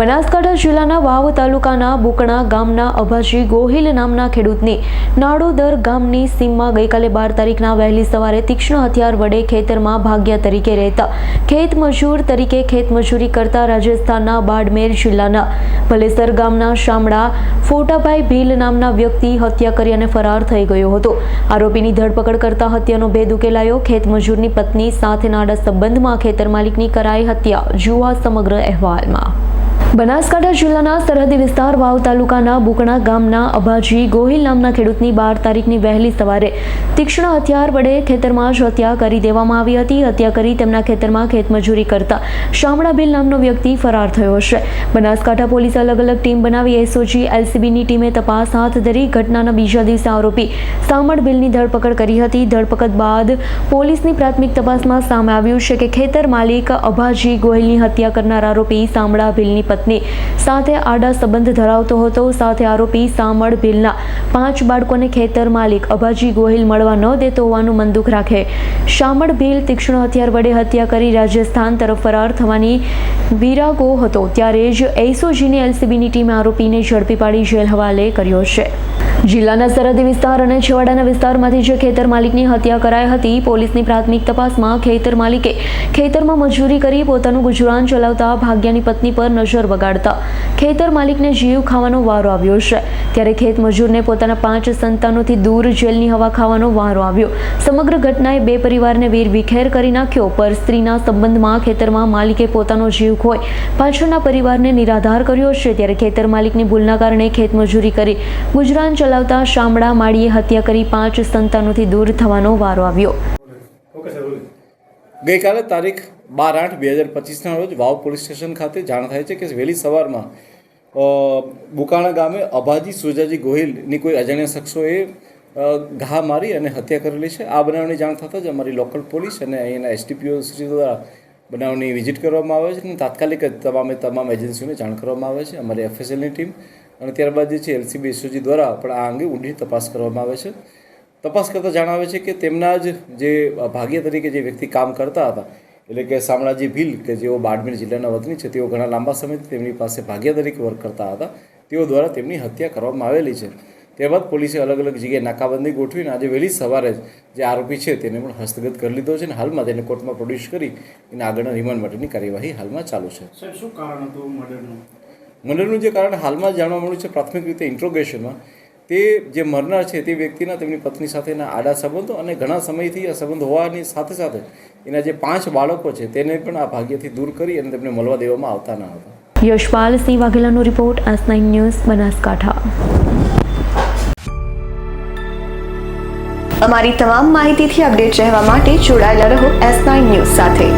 બનાસકાંઠા જિલ્લાના વાવ તાલુકાના બુકણા ગામના અભાજી ગોહિલ નામના ખેડૂતની નાડોદર ગામની સીમમાં ગઈકાલે બાર તારીખના વહેલી સવારે તીક્ષ્ણ હથિયાર વડે ખેતરમાં ભાગ્યા તરીકે રહેતા ખેત મજૂર તરીકે ખેત મજૂરી કરતા રાજસ્થાનના બાડમેર જિલ્લાના ભલેસર ગામના શામળા ફોટાભાઈ ભીલ નામના વ્યક્તિ હત્યા કરી અને ફરાર થઈ ગયો હતો. આરોપીની ધરપકડ કરતા હત્યાનો ભેદ ઉકેલાયો. ખેત મજૂરની પત્ની સાથે નાડા સંબંધમાં ખેતર માલિકની કરાઈ હત્યા જુઓ સમગ્ર અહેવાલમાં. બનાસકાંઠા જિલ્લાના સરહદી વિસ્તાર વાવ તાલુકાના બુકણા ગામના અભાજી ગોહિલ નામના ખેડૂતની બાર તારીખની વહેલી સવારે તીક્ષ્ણ હથિયાર વડે ખેતરમાં જ હત્યા કરી દેવામાં આવી હતી. હત્યા કરી તેમના ખેતરમાં ખેતમજૂરી કરતા શામળા ભીલ નામનો વ્યક્તિ ફરાર થયો છે બનાસકાંઠા પોલીસે અલગ અલગ ટીમ બનાવી. એસઓજી, એલસીબીની ટીમે તપાસ હાથ ધરી ઘટનાના બીજા દિવસે આરોપી શામળ ભીલની ધરપકડ કરી હતી. ધરપકડ બાદ પોલીસની પ્રાથમિક તપાસમાં સામે આવ્યું છે કે ખેતર માલિક અભાજી ગોહિલની હત્યા કરનાર આરોપી શામળા ભીલની પત્ની સાથે આડા સંબંધ ધરાવતો હતો. સાથે આરોપી સામળ ભીલના પાંચ બાળકોને ખેતર માલિક અભાજી ગોહિલ મળવા ન દેતો હોવાનું મનદુખ રાખે. શામળ ભીલ તીક્ષ્ણ હથિયાર વડે હત્યા કરી રાજસ્થાન તરફ ફરાર થવાની વિરાગો હતો. ત્યારે જ એસઓજીની એલસીબીની ટીમે આરોપીને ઝડપી પાડી જેલ હવાલે કર્યો છે. જિલ્લાના સરહદી વિસ્તાર અને છેવાડાના વિસ્તારમાંથી જે ખેતર માલિકની હત્યા કરાઈ હતી, પોલીસની પ્રાથમિક તપાસમાં ખેતર માલિકે ખેતરમાં મજૂરી કરી પોતાનું ગુજરાન ચલાવતા ભાગ્યાની પત્ની પર નજર બગાડતા ખેતર માલિકને જીવ ખાવાનો વારો આવ્યો છે. ત્યારે ખેત મજૂરને પોતાના પાંચ સંતાનોથી દૂર જેલની હવા ખાવાનો વારો આવ્યો. સમગ્ર ઘટનાએ બે પરિવારને વીર વિખેર કરી નાખ્યો, પર સ્ત્રીના સંબંધમાં ખેતરમાં માલિકે પોતાનો જીવ ખોઈ પાછળના પરિવારને નિરાધાર કર્યો છે, ત્યારે ખેતર માલિકની ભૂલના કારણે ખેત મજૂરી કરી ગુજરાન ચલાવતા શામળા માળીએ હત્યા કરી પાંચ સંતાનોથી દૂર થવાનો વારો આવ્યો. ગઈકાલે તારીખ બાર આઠ બે હજાર પચીસના રોજ વાવ પોલીસ સ્ટેશન ખાતે જાણ થાય છે કે વહેલી સવારમાં બુકાણા ગામે અભાજી સુજાજી ગોહિલની કોઈ અજાણ્યા શખ્સોએ ઘા મારી અને હત્યા કરેલી છે. આ બનાવની જાણ થતાં જ અમારી લોકલ પોલીસ અને અહીંના એસટીપીઓ શ્રી દ્વારા બનાવની વિઝિટ કરવામાં આવે છે અને તાત્કાલિક જ તમામે તમામ એજન્સીઓને જાણ કરવામાં આવે છે. અમારી એફએસએલની ટીમ અને ત્યારબાદ જે છે એલસીબી એસઓજી દ્વારા પણ આ અંગે ઊંડી તપાસ કરવામાં આવે છે. તપાસ કરતાં જણાવે છે કે તેમના જ જે ભાગ્ય તરીકે જે વ્યક્તિ કામ કરતા હતા એટલે કે શામળાજી ભીલ કે જેઓ બાડમેર જિલ્લાના વતની છે તેઓ ઘણા લાંબા સમયથી તેમની પાસે ભાગ્યા તરીકે વર્ક કરતા હતા. તેઓ દ્વારા તેમની હત્યા કરવામાં આવેલી છે. ત્યારબાદ પોલીસે અલગ અલગ જગ્યાએ નાકાબંધી ગોઠવીને આજે વહેલી સવારે જ જે આરોપી છે તેને પણ હસ્તગત કરી લીધો છે અને હાલમાં તેને કોર્ટમાં પ્રોડ્યુસ કરી એને આગળના રિમાન્ડ માટેની કાર્યવાહી હાલમાં ચાલુ છે. શું કારણ હતું મર્ડરનું? મર્ડરનું જે કારણ હાલમાં જાણવા મળ્યું છે પ્રાથમિક રીતે ઇન્ટ્રોગેશનમાં. તે જે મરનાર છે તે વ્યક્તિના તેમની પત્ની સાથેના આડા સંબંધો અને ઘણા સમયથી આ સંબંધ હોવાની સાથે સાથે એના જે પાંચ બાળકો છે તેને પણ આ ભાગ્યથી દૂર કરી અને તેમને મળવા દેવામાં આવતા ન હતા. Yashpal Singh વાઘેલાનો report S nine news Banaskantha. અમારી તમામ માહિતીથી અપડેટ રહેવા માટે જોડાયેલા રહો એસ નાઇન ન્યૂઝ સાથે.